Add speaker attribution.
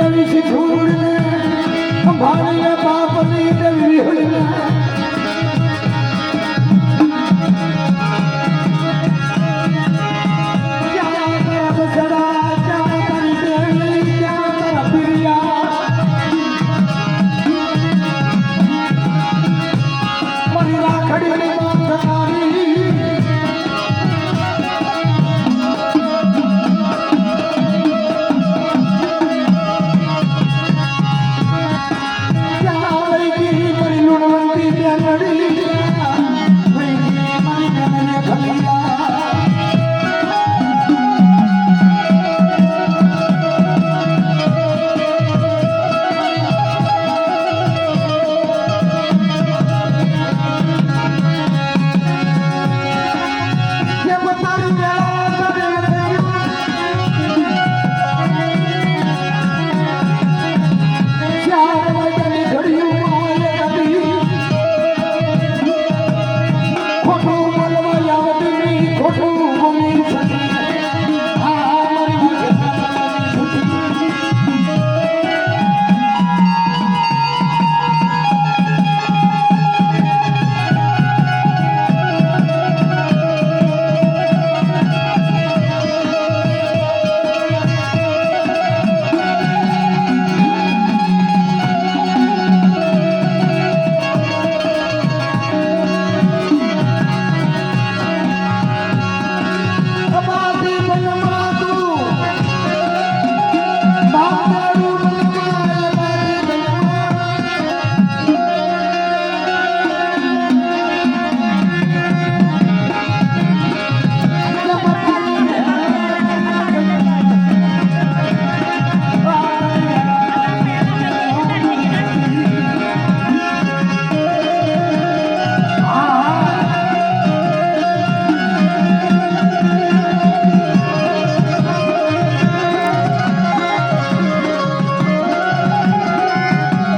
Speaker 1: દેવી સિધુડને ભાણીએ બાપની દેવી વિહળને